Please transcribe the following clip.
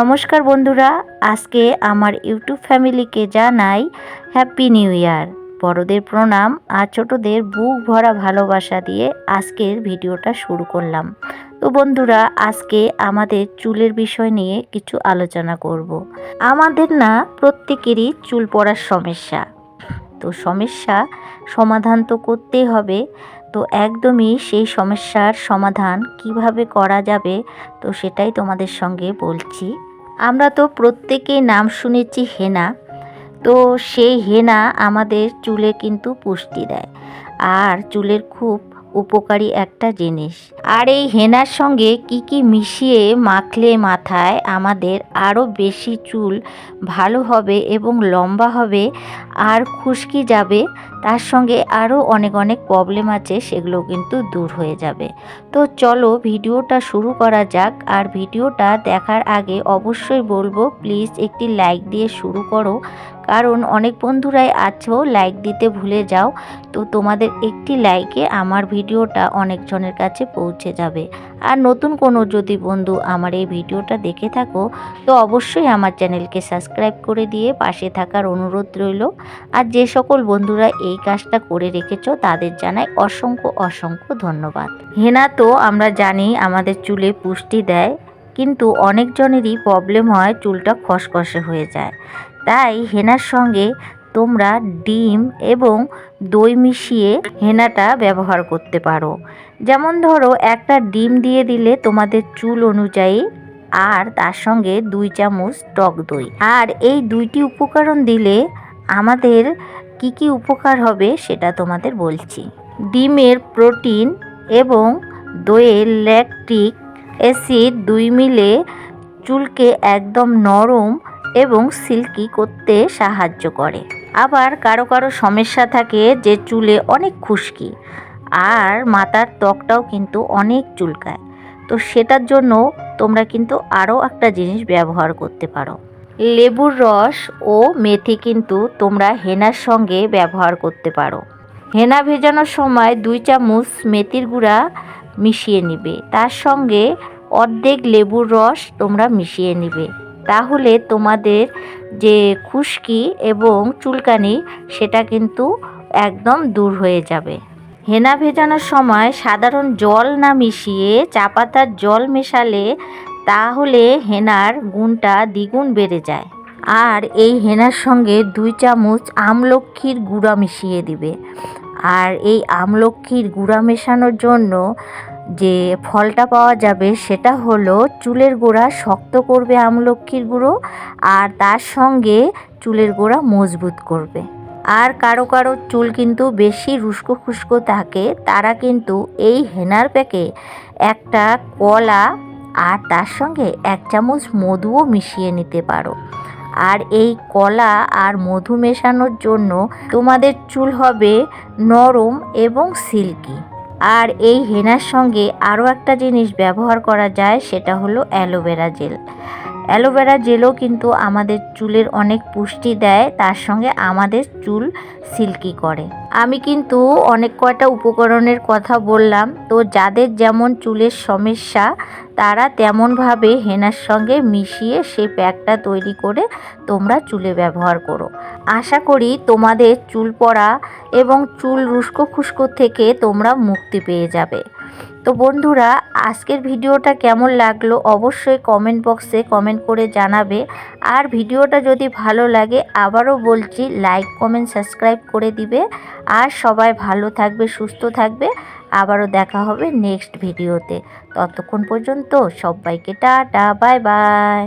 নমস্কার বন্ধুরা, আজকে আমার ইউটিউব ফ্যামিলিকে জানাই হ্যাপি নিউ ইয়ার। বড়দের প্রণাম আর ছোটদের বুক ভরা ভালোবাসা দিয়ে আজকের ভিডিওটা শুরু করলাম। তো বন্ধুরা, আজকে আমাদের চুলের বিষয় নিয়ে কিছু আলোচনা করব। আমাদের না প্রত্যেকেরই চুল পড়ার সমস্যা। তো সমস্যা সমাধান তো করতেই হবে। তো একদমই সেই সমস্যার সমাধান কীভাবে করা যাবে, তো সেটাই তোমাদের সঙ্গে বলছি। আমরা তো প্রত্যেকেই নাম শুনেছি হেনা, তো সেই হেনা আমাদের চুলে কিন্তু পুষ্টি দেয়। আর চুলের খুব উপকারী একটা জিনিস। আর এই হেনার সঙ্গে কি কি মিশিয়ে মাখলে মাথায় আমাদের আরও বেশি চুল ভালো হবে এবং লম্বা হবে আর খুশকি যাবে, তার সঙ্গে আরও অনেক অনেক প্রবলেম আছে, সেগুলো কিন্তু দূর হয়ে যাবে। তো চলো ভিডিওটা শুরু করা যাক। আর ভিডিওটা দেখার আগে অবশ্যই বলব প্লিজ একটি লাইক দিয়ে শুরু করো। কারণ অনেক বন্ধুরাই আছো লাইক দিতে ভুলে যাও। তো তোমাদের একটি লাইকে আমার ভিডিওটা অনেকজনের কাছে পৌঁছে যাবে। আর নতুন কোনো যদি বন্ধু আমার এই ভিডিওটা দেখে থাকো, তো অবশ্যই আমার চ্যানেলকে সাবস্ক্রাইব করে দিয়ে পাশে থাকার অনুরোধ রইল। আর যে সকল বন্ধুরা এই কাজটা করে রেখেছ, তাদের জানাই অসংখ্য অসংখ্য ধন্যবাদ। হেনা তো আমরা জানি আমাদের চুলে পুষ্টি দেয় কিন্তু অনেকজনেরই প্রবলেম হয়, চুলটা খসখসে হয়ে যায়। তাই হেনার সঙ্গে তোমরা ডিম এবং দই মিশিয়ে হেনাটা ব্যবহার করতে পারো। যেমন ধরো, একটা ডিম দিয়ে দিলে তোমাদের চুল অনুযায়ী আর তার সঙ্গে দুই চামচ টক দই। আর এই দুইটি উপকরণ দিলে আমাদের কি কি উপকার হবে সেটা তোমাদের বলছি। ডিমের প্রোটিন এবং দইয়ের ল্যাকটিক অ্যাসিড দুই মিলে চুলকে একদম নরম এবং সিল্কি করতে সাহায্য করে। আবার কারও কারও সমস্যা থাকে যে চুলে অনেক খুশকি আর মাথার ত্বকটাও কিন্তু অনেক চুলকায়। তো সেটার জন্য তোমরা কিন্তু আরও একটা জিনিস ব্যবহার করতে পারো। লেবুর রস ও মেথি কিন্তু তোমরা হেনার সঙ্গে ব্যবহার করতে পারো। হেনা ভেজানোর সময় দুই চামচ মেথির গুঁড়া মিশিয়ে নিবে। তার সঙ্গে অর্ধেক লেবুর রস তোমরা মিশিয়ে নিবে। তাহলে তোমাদের যে খুশকি এবং চুলকানি, সেটা কিন্তু একদম দূর হয়ে যাবে। হেনা ভেজানোর সময় সাধারণ জল না মিশিয়ে চা পাতার জল মেশালে তাহলে হেনার গুণটা দ্বিগুণ বেড়ে যায়। আর এই হেনার সঙ্গে দুই চামচ আমলক্ষীর গুঁড়া মিশিয়ে দিবে। আর এই আমলক্ষীর গুঁড়া মেশানোর জন্য যে ফলটা পাওয়া যাবে সেটা হলো চুলের গোড়া শক্ত করবে আমলক্ষীর গুঁড়ো আর তার সঙ্গে চুলের গোড়া মজবুত করবে। আর কারও কারও চুল কিন্তু বেশি রুস্কো খুস্কো থাকে, তারা কিন্তু এই হেনার প্যাকে একটা কলা আর তার সঙ্গে এক চামচ মধুও মিশিয়ে নিতে পারো। আর এই কলা আর মধু মেশানোর জন্য তোমাদের চুল হবে নরম এবং সিল্কি। আর এই হেনার সঙ্গে আরও একটা জিনিস ব্যবহার করা যায়, সেটা হলো অ্যালোভেরা জেল। অ্যালোভেরা জেলও কিন্তু আমাদের চুলের অনেক পুষ্টি দেয়, তার সঙ্গে আমাদের চুল সিল্কি করে। আমি কিন্তু অনেক কয়টা উপকরণের কথা বললাম, তো যাদের যেমন চুলের সমস্যা তারা তেমনভাবে হেনার সঙ্গে মিশিয়ে সে প্যাকটা তৈরি করে তোমরা চুলে ব্যবহার করো। আশা করি তোমাদের চুল পড়া এবং চুল রুস্কো খুস্কো থেকে তোমরা মুক্তি পেয়ে যাবে। তো বন্ধুরা, আজকের ভিডিওটা কেমন লাগল অবশ্যই কমেন্ট বক্সে কমেন্ট করে জানাবে। আর ভিডিওটা যদি ভালো লাগে, আবারও বলছি লাইক কমেন্ট সাবস্ক্রাইব করে দিবে। আর সবাই ভালো থাকবে, সুস্থ থাকবে। আবারও দেখা হবে নেক্সট ভিডিওতে ততক্ষণ পর্যন্ত সবাইকে টাটা বাই বাই